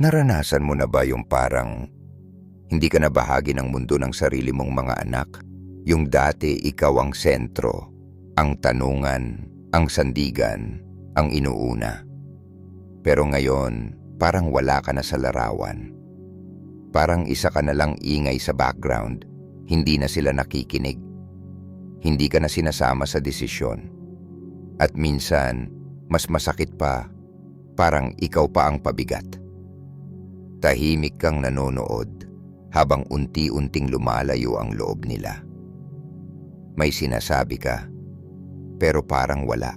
Naranasan mo na ba yung parang hindi ka na bahagi ng mundo ng sarili mong mga anak? Yung dati ikaw ang sentro, ang tanungan, ang sandigan, ang inuuna. Pero ngayon, parang wala ka na sa larawan. Parang isa ka na lang ingay sa background, hindi na sila nakikinig. Hindi ka na sinasama sa desisyon. At minsan, mas masakit pa, parang ikaw pa ang pabigat. Tahimik kang nanonood habang unti-unting lumalayo ang loob nila. May sinasabi ka, pero parang wala.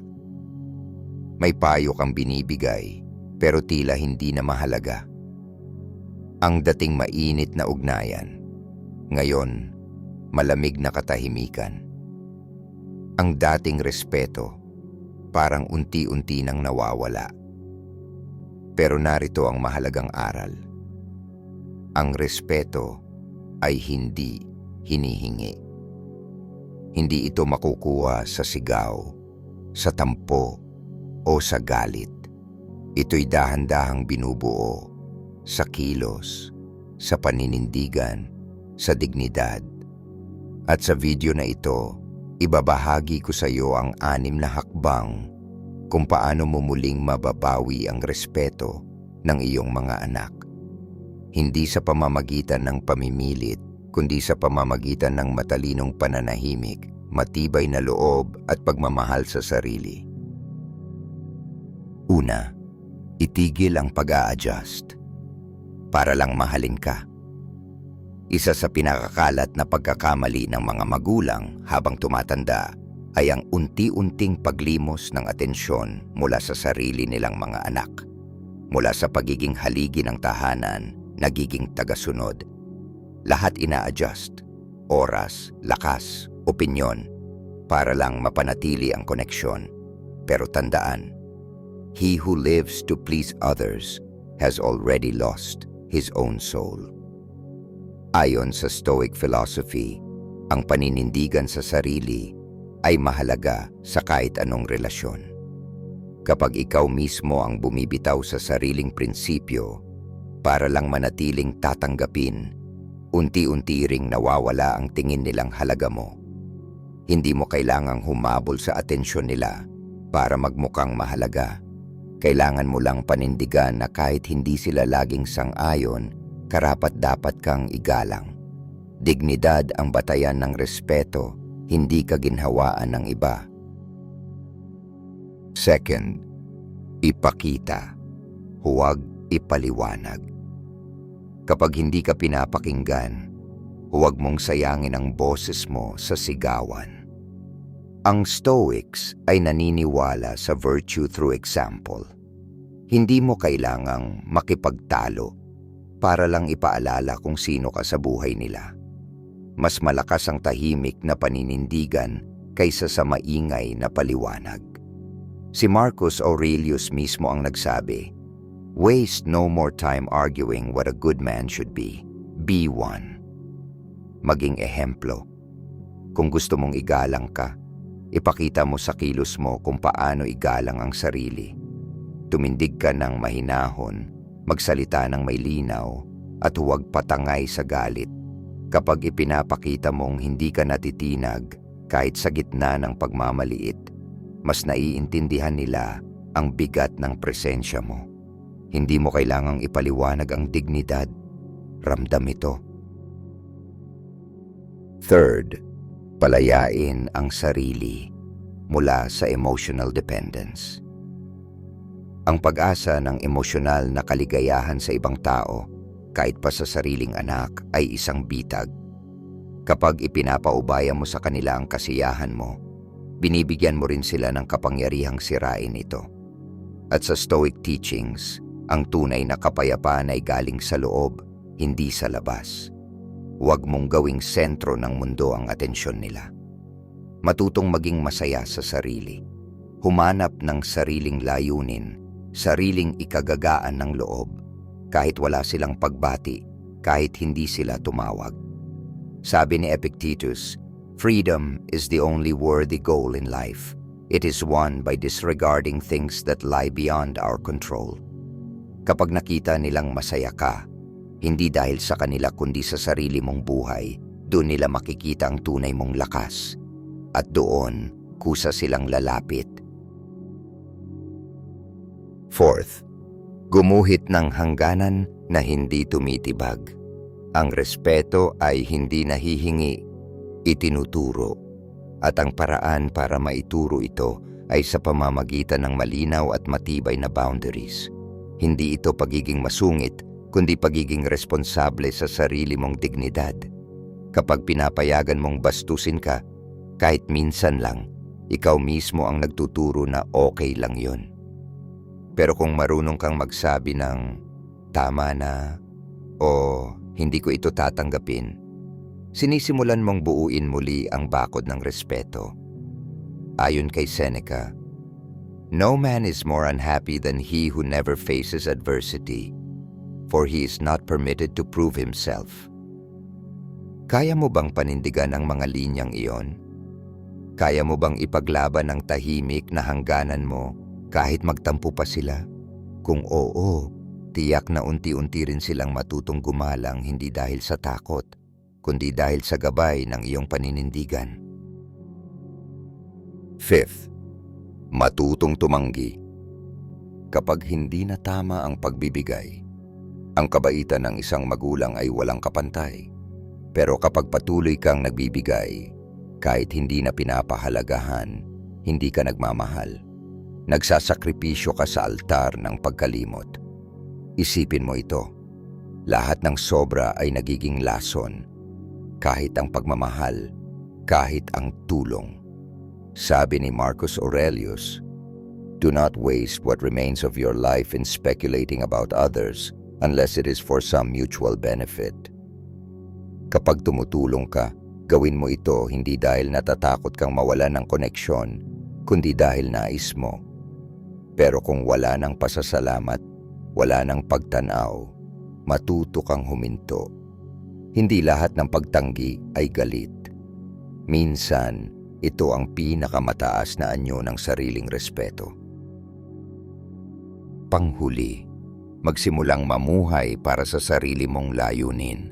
May payo kang binibigay, pero tila hindi na mahalaga. Ang dating mainit na ugnayan, ngayon malamig na katahimikan. Ang dating respeto, parang unti-unti nang nawawala. Pero narito ang mahalagang aral. Ang respeto ay hindi hinihingi. Hindi ito makukuha sa sigaw, sa tampo, o sa galit. Ito'y dahan-dahang binubuo sa kilos, sa paninindigan, sa dignidad. At sa video na ito, ibabahagi ko sa iyo ang anim na hakbang kung paano mo muling mababawi ang respeto ng iyong mga anak. Hindi sa pamamagitan ng pamimilit, kundi sa pamamagitan ng matalinong pananahimik, matibay na loob at pagmamahal sa sarili. Una, itigil ang pag-a-adjust para lang mahalin ka. Isa sa pinakakalat na pagkakamali ng mga magulang habang tumatanda ay ang unti-unting paglimos ng atensyon mula sa sarili nilang mga anak. Mula sa pagiging haligi ng tahanan, nagiging tagasunod. Lahat ina-adjust. Oras, lakas, opinyon, para lang mapanatili ang koneksyon. Pero tandaan, he who lives to please others has already lost his own soul. Ayon sa Stoic philosophy, ang paninindigan sa sarili ay mahalaga sa kahit anong relasyon. Kapag ikaw mismo ang bumibitaw sa sariling prinsipyo para lang manatiling tatanggapin, unti-unti ring nawawala ang tingin nilang halaga mo. Hindi mo kailangang humabol sa atensyon nila para magmukhang mahalaga. Kailangan mo lang panindigan na kahit hindi sila laging sang-ayon, karapat dapat kang igalang. Dignidad ang batayan ng respeto, hindi ka ginhawaan ng iba. Second, ipakita. Huwag ipaliwanag. Kapag hindi ka pinapakinggan, huwag mong sayangin ang boses mo sa sigawan. Ang Stoics ay naniniwala sa virtue through example. Hindi mo kailangang makipagtalo para lang ipaalala kung sino ka sa buhay nila. Mas malakas ang tahimik na paninindigan kaysa sa maingay na paliwanag. Si Marcus Aurelius mismo ang nagsabi, Waste no more time arguing what a good man should be. Be one. Maging ehemplo. Kung gusto mong igalang ka, ipakita mo sa kilos mo kung paano igalang ang sarili. Tumindig ka ng mahinahon, magsalita ng may linaw, at huwag patangay sa galit. Kapag ipinapakita mong hindi ka natitinag kahit sa gitna ng pagmamaliit, mas naiintindihan nila ang bigat ng presensya mo. Hindi mo kailangang ipaliwanag ang dignidad. Ramdam ito. Third, palayain ang sarili mula sa emotional dependence. Ang pag-asa ng emosyonal na kaligayahan sa ibang tao, kahit pa sa sariling anak, ay isang bitag. Kapag ipinapaubaya mo sa kanila ang kasiyahan mo, binibigyan mo rin sila ng kapangyarihang sirain ito. At sa Stoic teachings, ang tunay na kapayapaan ay galing sa loob, hindi sa labas. Huwag mong gawing sentro ng mundo ang atensyon nila. Matutong maging masaya sa sarili. Humanap ng sariling layunin, sariling ikagagaan ng loob, kahit wala silang pagbati, kahit hindi sila tumawag. Sabi ni Epictetus, Freedom is the only worthy goal in life. It is won by disregarding things that lie beyond our control. Kapag nakita nilang masaya ka, hindi dahil sa kanila kundi sa sarili mong buhay, doon nila makikita ang tunay mong lakas. At doon, kusa silang lalapit. Fourth, gumuhit ng hangganan na hindi tumitibag. Ang respeto ay hindi nahihingi, itinuturo. At ang paraan para maituro ito ay sa pamamagitan ng malinaw at matibay na boundaries. Hindi ito pagiging masungit, kundi pagiging responsable sa sarili mong dignidad. Kapag pinapayagan mong bastusin ka, kahit minsan lang, ikaw mismo ang nagtuturo na okay lang yon. Pero kung marunong kang magsabi ng tama na o hindi ko ito tatanggapin, sinisimulan mong buuin muli ang bakod ng respeto. Ayon kay Seneca, No man is more unhappy than he who never faces adversity, for he is not permitted to prove himself. Kaya mo bang panindigan ang mga linyang iyon? Kaya mo bang ipaglaban ang tahimik na hangganan mo kahit magtampo pa sila? Kung oo, tiyak na unti-unti rin silang matutong gumalang hindi dahil sa takot, kundi dahil sa gabay ng iyong paninindigan. Fifth, matutong tumanggi. Kapag hindi na tama ang pagbibigay, ang kabaitan ng isang magulang ay walang kapantay. Pero kapag patuloy kang nagbibigay, kahit hindi na pinapahalagahan, hindi ka nagmamahal. Nagsasakripisyo ka sa altar ng pagkalimot. Isipin mo ito. Lahat ng sobra ay nagiging lason. Kahit ang pagmamahal, kahit ang tulong. Sabi ni Marcus Aurelius, Do not waste what remains of your life in speculating about others unless it is for some mutual benefit. Kapag tumutulong ka, gawin mo ito hindi dahil natatakot kang mawala ng koneksyon, kundi dahil nais mo. Pero kung wala ng pasasalamat, wala ng pagtanaw, matuto kang huminto. Hindi lahat ng pagtanggi ay galit. Minsan, ito ang pinakamataas na anyo ng sariling respeto. Panghuli, magsimulang mamuhay para sa sarili mong layunin.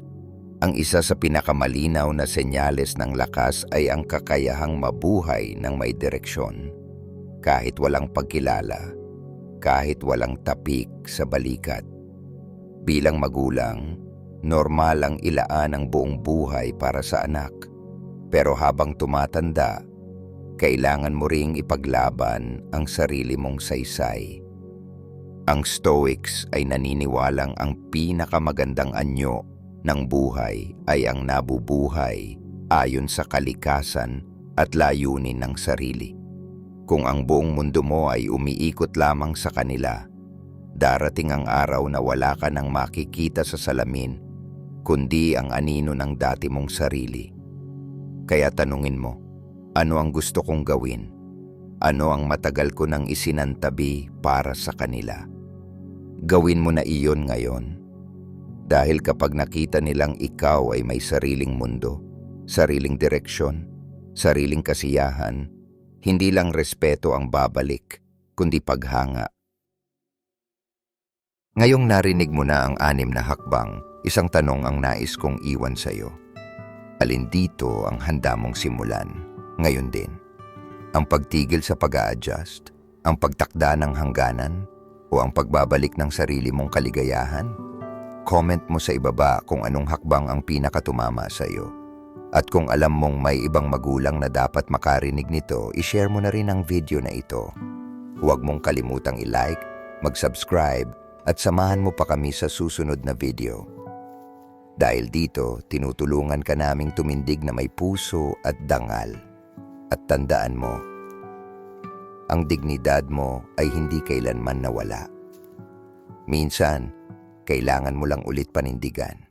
Ang isa sa pinakamalinaw na senyales ng lakas ay ang kakayahang mabuhay ng may direksyon. Kahit walang pagkilala, kahit walang tapik sa balikat. Bilang magulang, normal ang ilaan ang buong buhay para sa anak. Pero habang tumatanda, kailangan mo ring ipaglaban ang sarili mong saysay. Ang Stoics ay naniniwalang ang pinakamagandang anyo ng buhay ay ang nabubuhay ayon sa kalikasan at layunin ng sarili. Kung ang buong mundo mo ay umiikot lamang sa kanila, darating ang araw na wala ka nang makikita sa salamin, kundi ang anino ng dati mong sarili. Kaya tanungin mo, ano ang gusto kong gawin? Ano ang matagal ko nang isinantabi para sa kanila? Gawin mo na iyon ngayon dahil kapag nakita nilang ikaw ay may sariling mundo, sariling direksyon, sariling kasiyahan, hindi lang respeto ang babalik, kundi paghanga. Ngayong narinig mo na ang anim na hakbang, isang tanong ang nais kong iwan sa iyo. Alin dito ang handa mong simulan, ngayon din? Ang pagtigil sa pag-a-adjust, ang pagtakda ng hangganan, o ang pagbabalik ng sarili mong kaligayahan? Comment mo sa ibaba kung anong hakbang ang pinakatumama sa iyo. At kung alam mong may ibang magulang na dapat makarinig nito, ishare mo na rin ang video na ito. Huwag mong kalimutang i-like, mag-subscribe, at samahan mo pa kami sa susunod na video. Dahil dito, tinutulungan ka naming tumindig na may puso at dangal. At tandaan mo, ang dignidad mo ay hindi kailanman nawala. Minsan, kailangan mo lang ulit panindigan.